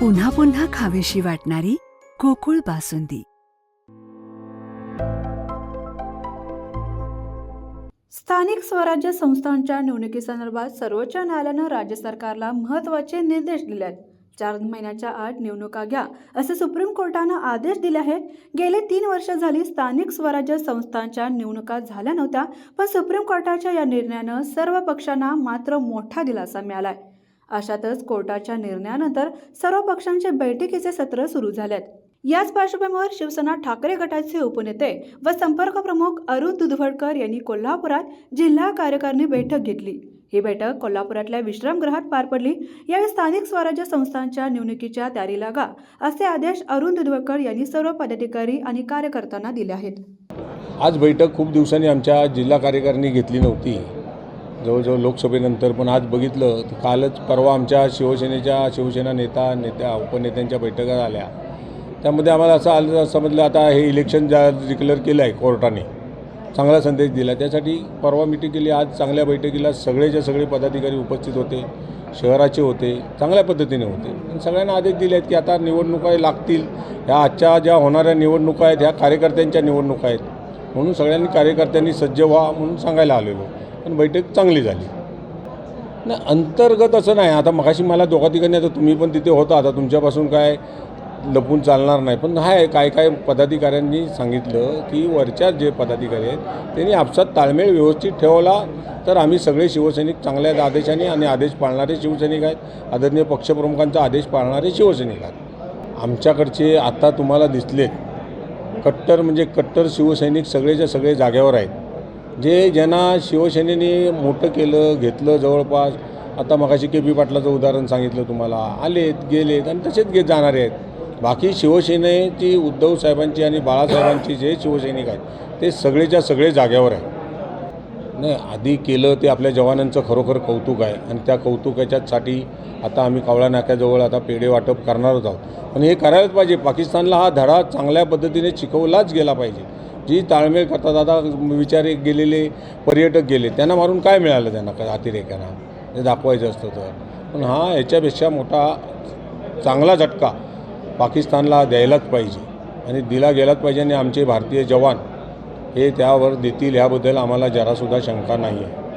पुन्हा पुन्हा खावीशी वाटणारी गोकुळ बासुंदी. स्थानिक स्वराज्य संस्थांच्या निवडणुकीसंदर्भात सर्वोच्च न्यायालयानं राज्य सरकारला महत्त्वाचे निर्देश दिले आहेत. चार महिन्याच्या आत निवडणुका घ्या असे सुप्रीम कोर्टानं आदेश दिले आहेत. गेले तीन वर्ष झाली स्थानिक स्वराज्य संस्थांच्या निवडणुका झाल्या नव्हत्या पण सुप्रीम कोर्टाच्या या निर्णयानं सर्व पक्षांना मात्र मोठा दिलासा मिळाला आहे अशातच कोर्टाच्या निर्णयानंतर सर्व पक्षांचे बैठकीचे सत्र सुरू झाले आहेत याच पार्श्वभूमीवर शिवसेना ठाकरे गटाचे उपनेते व संपर्क प्रमुख अरुण दुधवडकर यांनी कोल्हापुरात जिल्हा कार्यकारिणी बैठक घेतली. ही बैठक कोल्हापुरातल्या विश्रामगृहात पार पडली. यावेळी स्थानिक स्वराज्य संस्थांच्या निवडणुकीच्या तयारी लागा असे आदेश अरुण दुधवडकर यांनी सर्व पदाधिकारी आणि कार्यकर्त्यांना दिले आहेत. आज बैठक खूप दिवसांनी आमच्या जिल्हा कार्यकारिणी घेतली नव्हती. जवळजवळ लोकसभेनंतर पण आज बघितलं तर कालच परवा आमच्या शिवसेनेच्या शिवसेना नेता नेत्या उपनेत्यांच्या बैठका झाल्या. त्यामध्ये आम्हाला असं आलं समजलं आता हे इलेक्शन ज्या डिक्लेअर केलं आहे कोर्टाने चांगला संदेश दिला. त्यासाठी परवा मिटिंग केली आज चांगल्या बैठकीला सगळेच्या सगळे पदाधिकारी उपस्थित होते शहराचे होते चांगल्या पद्धतीने होते. आणि सगळ्यांना आदेश दिले आहेत की आता निवडणुका लागतील. ह्या आजच्या ज्या होणाऱ्या निवडणुका आहेत ह्या कार्यकर्त्यांच्या निवडणुका आहेत. म्हणून सगळ्यांनी कार्यकर्त्यांनी सज्ज व्हा म्हणून सांगायला आलेलो. पण बैठक चांगली झाली. नाही अंतर्गत असं नाही. आता मगाशी मला दोघा तिघांनी आता तुम्ही पण तिथे होता. आता तुमच्यापासून काय लपून चालणार नाही. पण हाय काय काय पदाधिकाऱ्यांनी सांगितलं की वरच्या जे पदाधिकारी आहेत त्यांनी आपसात ताळमेळ व्यवस्थित ठेवला. तर आम्ही सगळे शिवसैनिक चांगल्या आदेशाने आणि आदेश पाळणारे शिवसैनिक आहेत. आदरणीय पक्षप्रमुखांचा आदेश पाळणारे शिवसैनिक आहेत. आमच्याकडचे आता तुम्हाला दिसलेत. कट्टर म्हणजे कट्टर शिवसैनिक सगळेच्या सगळे जाग्यावर आहेत. जे ज्यांना शिवसेनेने मोठं केलं घेतलं जवळपास आता मगाशी के पी पाटलाचं उदाहरण सांगितलं तुम्हाला. आलेत गेलेत आणि तसेच घेत जाणारे आहेत. बाकी शिवसेनेची उद्धव साहेबांची आणि बाळासाहेबांची जे शिवसैनिक आहेत ते सगळेच्या सगळे जाग्यावर आहेत. नाही आधी केलं ते आपल्या जवानांचं खरोखर कौतुक आहे. आणि त्या कौतुकाच्यासाठी आता आम्ही कावळा नाक्याजवळ आता पेढे वाटप करणारच आहोत. पण हे करायलाच पाहिजे. पाकिस्तानला हा धडा चांगल्या पद्धतीने शिकवलाच गेला पाहिजे. जी ताळमेळ करतात आता विचारे गेलेले पर्यटक गेले त्यांना मारून काय मिळालं त्यांना काय अतिरेक्यांना ते दाखवायचं असतं तर. पण हा याच्यापेक्षा मोठा चांगला झटका पाकिस्तानला द्यायलाच पाहिजे. आणि दिला गेलाच पाहिजे. आणि आमचे भारतीय जवान हे त्यावर देतील ह्याबद्दल आम्हाला जरासुद्धा शंका नाही आहे